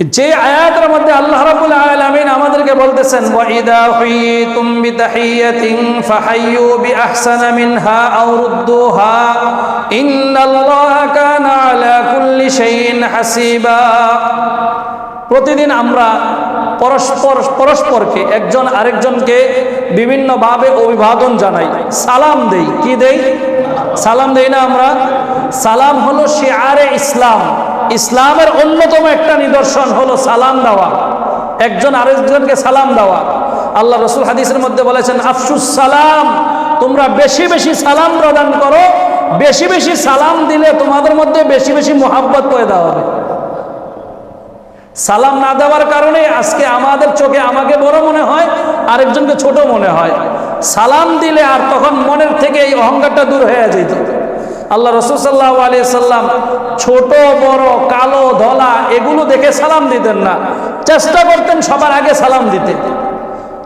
যে আয়াতের মধ্যে আল্লাহ রাব্বুল আলামিন আমাদেরকে বলতেছেন কুল্লি হাসিবা। প্রতিদিন আমরা পরস্পর, পরস্পরকে, একজন আরেকজনকে বিভিন্নভাবে অভিবাদন জানাই, সালাম দেই। কি দেই? সালাম দেই না আমরা? সালাম হলো শিয়ারে ইসলাম। ইসলামের অন্যতম একটা নিদর্শন হলো সালাম দেওয়া। একজন আরেকজনকে সালাম দেওয়া। আল্লাহ রসুল হাদিসের মধ্যে বলেছেন, আফসুস সালাম, তোমরা বেশি বেশি সালাম প্রদান করো, বেশি বেশি সালাম দিলে তোমাদের মধ্যে বেশি বেশি মোহাব্বত পয়দা হবে। সালাম না দেওয়ার কারণে আজকে আমাদের চোখে আমাকে বড় মনে হয়, আরেকজনকে ছোট মনে হয়। সালাম দিলে আর তখন মনের থেকে এই অহংকারটা দূর হয়ে যেত। আল্লাহ রসুল সাল্লাহ আলিয়া সাল্লাম ছোট, বড়, কালো, ধলা, এগুলো দেখে সালাম দিতেন না। চেষ্টা করতেন সবার আগে সালাম দিতে।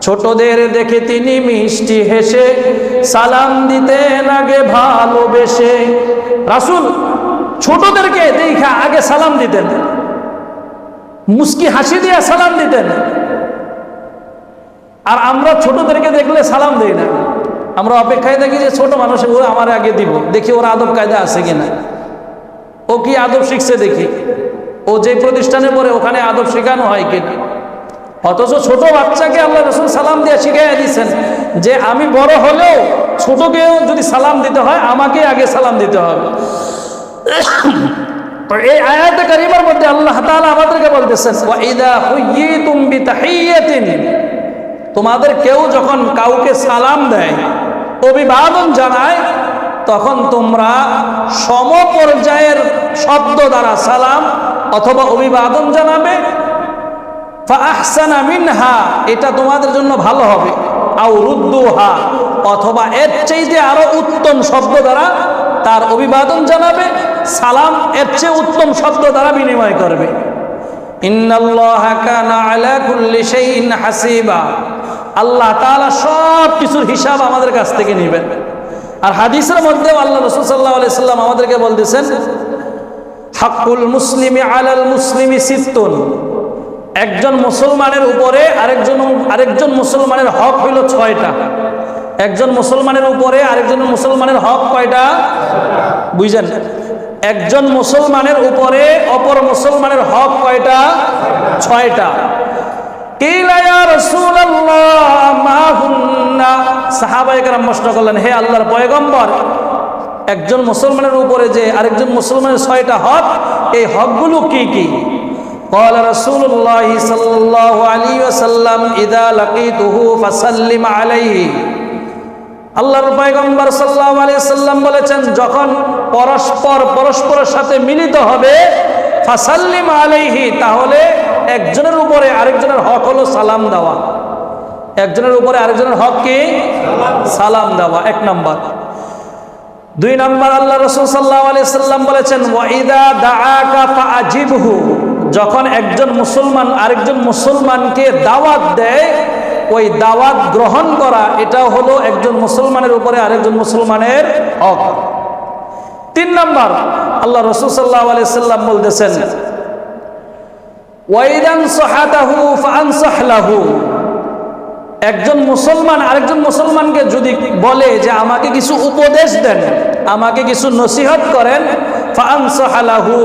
ছোটদের দেখে তিনি মিষ্টি হেসে সালাম দিতেন আগে ভালোবেসে। রাসুল ছোটদেরকে দেখা আগে সালাম দিতেন। মুস্কি হাসি দিয়ে সালাম দিতেন। আর আমরা ছোটদেরকে দেখলে সালাম দিই না। আমরা অপেক্ষায় দেখি যে ছোট মানুষ ও আমার আগে দিব। দেখি ওর আদব কায়দা আছে কিনা ও কি আদব শিখছে দেখি। ও যে প্রতিষ্ঠানে পড়ে ওখানে আদব শেখানো হয় কিনা অথচ ছোট বাচ্চাকে আল্লাহ রসুল সালাম দিয়ে শিখাই দিয়েছেন যে আমি বড় হলেও ছোটকেও যদি সালাম দিতে হয়, আমাকে আগে সালাম দিতে হবে। এই আয়াতে কারিমার মধ্যে আল্লাহ তাআলা আমাদেরকে বলতেছেন তোমাদের কেউ যখন কাউকে সালাম দেয়, অভিবাদন জানায়, তখন তোমরা সমপর্যায়ের শব্দ দ্বারা সালাম অথবা অভিবাদন জানাবে। মিনহা, এটা তোমাদের জন্য ভালো হবে। আও অথবা এর চাইতে আরও উত্তম শব্দ দ্বারা তার অভিবাদন জানাবে, সালাম এর চেয়ে উত্তম শব্দ দ্বারা বিনিময় করবে। ইন্নাল্লাহা কানা আলা কুল্লি শাইইন হাসিবা। আল্লাহ তাআলা সব কিছুর হিসাব আমাদের কাছ থেকে নেবেন। আর হাদিসের মধ্যেও আল্লাহ রাসূল সাল্লাল্লাহু আলাইহি সাল্লাম আমাদেরকে বলতেছেন, হাক্কুল মুসলিমি আলাল মুসলিমি সিত্তুন। একজন মুসলমানের উপরে আরেকজন আরেকজন মুসলমানের হক হইল ছয়টা। একজন মুসলমানের উপরে আরেকজন মুসলমানের হক কয়টা? বুঝলেন একজন মুসলমানের উপরে অপর মুসলমানের হক কয়টা? ছয়টা। সাহাবাহিকেরা প্রশ্ন করলেন হে আল্লাহর পয়গম্বর একজন মুসলমানের উপরে যে আরেকজন মুসলমানের ছয়টা হক এই হকগুলো কি কি قال رسول الله صلى الله عليه وسلم إذا لقيته فسلم عليه আল্লাহর পয়গম্বর সাল্লাল্লাহু আলাইহি সাল্লাম বলেছেন যখন পরস্পর পরস্পরের সাথে মিলিত হবে ফাসাল্লিম আলাইহি, তাহলে একজনের উপরে আরেকজনের হক হলো সালাম দেওয়া। একজনের উপরে আরেকজনের হক কি? সালাম দেওয়া। এক নাম্বার। দুই নাম্বার, আল্লাহ রসুল সাল্লাহ আলাইহি সাল্লাম বলেছেন ওয়াইদা দাআকা ফাআজিবহু যখন একজন মুসলমান আরেকজন মুসলমানকে দাওয়াত দেয়, ওই দাওয়াত গ্রহণ করা এটা হলো একজন মুসলমানের উপরে আরেকজন মুসলমানের হক। তিন নম্বর, আল্লাহ রসুল সাল্লাহ আলি সাল্লাম বলতেছেন, ওয়াইদান একজন মুসলমান আরেকজন মুসলমানকে যদি বলে যে আমাকে কিছু উপদেশ দেন, আমাকে কিছু নসিহত করেন ফানসাহালাহু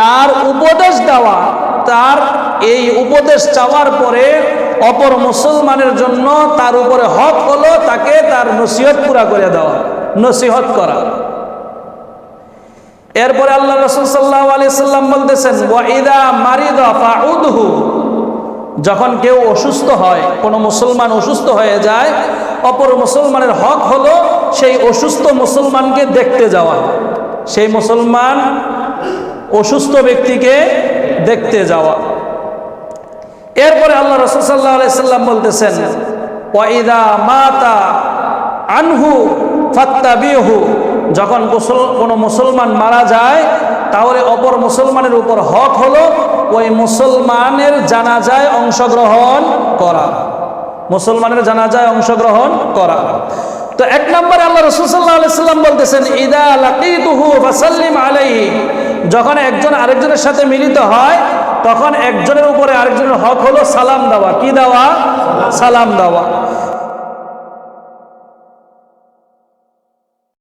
তার উপদেশ দেওয়া, তার এই উপদেশ চাওয়ার পরে অপর মুসলমানের জন্য তার উপরে হক হলো তাকে তার নসিহত পুরা করে দেওয়া, নসিহত করা। এরপরে আল্লাহ রসুল সাল্লাহ আলি সাল্লাম বলতেছেন, ওয়াইদা মারিদা ফাউদহু। যখন কেউ অসুস্থ হয়, কোনো মুসলমান অসুস্থ হয়ে যায়, অপর মুসলমানের হক হলো সেই অসুস্থ মুসলমানকে দেখতে যাওয়া। সেই মুসলমান অসুস্থ ব্যক্তিকে দেখতে যাওয়া। এরপরে আল্লাহ রসুল সাল্লাহ আলাইসাল্লাম বলতেছেন, ওয়াইদা মাতা আনহু ফাত্তাবিহু। যখন কোনো মুসলমান মারা যায়, তাহলে অপর মুসলমানের উপর হক হলো ওই মুসলমানের জানাজায় অংশগ্রহণ করা। মুসলমানের জানাজায় অংশগ্রহণ করা। তো এক নম্বরে আল্লাহ রসুল সাল্লাহ আলাইসাল্লাম বলতেছেন, ইদা লাকিতুহু ফাসাল্লিম আলাইহি। যখন একজন আরেকজনের সাথে মিলিত হয়, তখন একজনের উপরে আরেকজনের হক হলো সালাম দেওয়া। কি দেওয়া? সালাম দেওয়া।